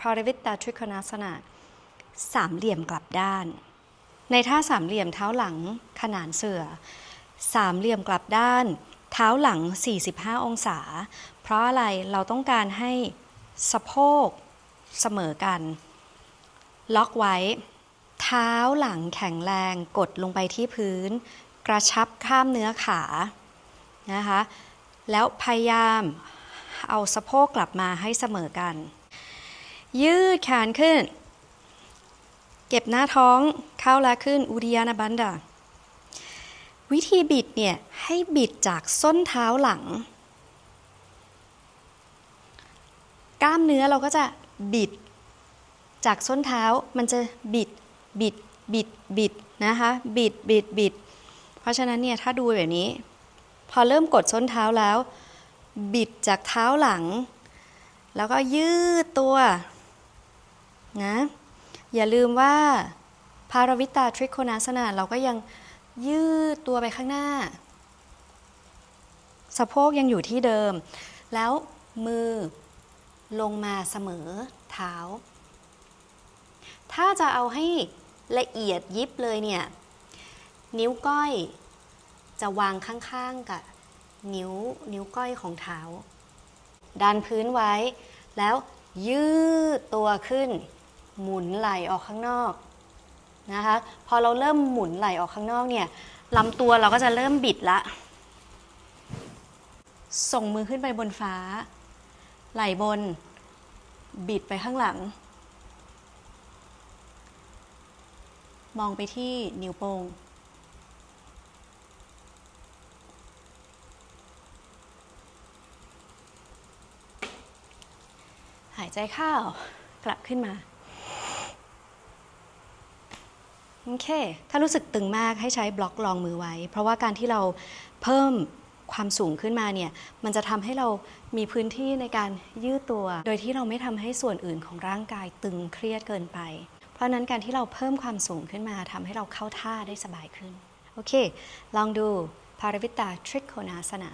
พาราวิตาทริโคนาสนะสามเหลี่ยมกลับด้าน ในท่าสามเหลี่ยมเท้าหลังขนานเสือสามเหลี่ยมกลับด้าน เท้าหลัง 45 องศา เพราะอะไรเราต้องการให้สะโพกเสมอกัน ล็อกไว้ เท้าหลังแข็งแรงกดลงไปที่พื้น กระชับข้ามเนื้อขานะคะแล้วพยายามเอาสะโพกกลับมาให้เสมอกัน ยืดแขนขึ้น เก็บหน้าท้องเข้าและขึ้นอุริยานาบันดา วิธีบิดเนี่ย ให้บิดจากส้นเท้าหลัง กล้ามเนื้อเราก็จะบิด จากส้นเท้ามันจะบิด บิด บิด บิดนะคะ บิด บิด บิด เพราะฉะนั้นเนี่ย ถ้าดูแบบนี้ พอเริ่มกดส้นเท้าแล้ว บิดจากเท้าหลัง แล้วก็ยืดตัว นะ อย่าลืมว่าพาราวิตาทริโคนาสนะเราก็ยังยืดตัวไปข้างหน้า สะโพกยังอยู่ที่เดิม แล้วมือลงมาเสมอเท้า ถ้าจะเอาให้ละเอียดยิบเลยเนี่ย นิ้วก้อยจะวางข้างๆกับนิ้วนิ้วก้อยของเท้า ดันพื้นไว้ แล้วยืดตัวขึ้น หมุนไหลออกข้างนอกนะคะ พอเราเริ่มหมุนไหลออกข้างนอกเนี่ยลำตัวเราก็จะเริ่มบิดละ ส่งมือขึ้นไปบนฟ้า ไหลบน บิดไปข้างหลัง มองไปที่นิ้วโป้งหายใจเข้ากลับขึ้นมา โอเค ถ้ารู้สึกตึงมากให้ใช้บล็อกรองมือไว้ เพราะว่าการที่เราเพิ่มความสูงขึ้นมาเนี่ย มันจะทำให้เรามีพื้นที่ในการยืดตัว โดยที่เราไม่ทำให้ส่วนอื่นของร่างกายตึงเครียดเกินไป เพราะฉะนั้นการที่เราเพิ่มความสูงขึ้นมาทำให้เราเข้าท่าได้สบายขึ้น โอเค ลองดูพาราวิตาทริโคนาสนะ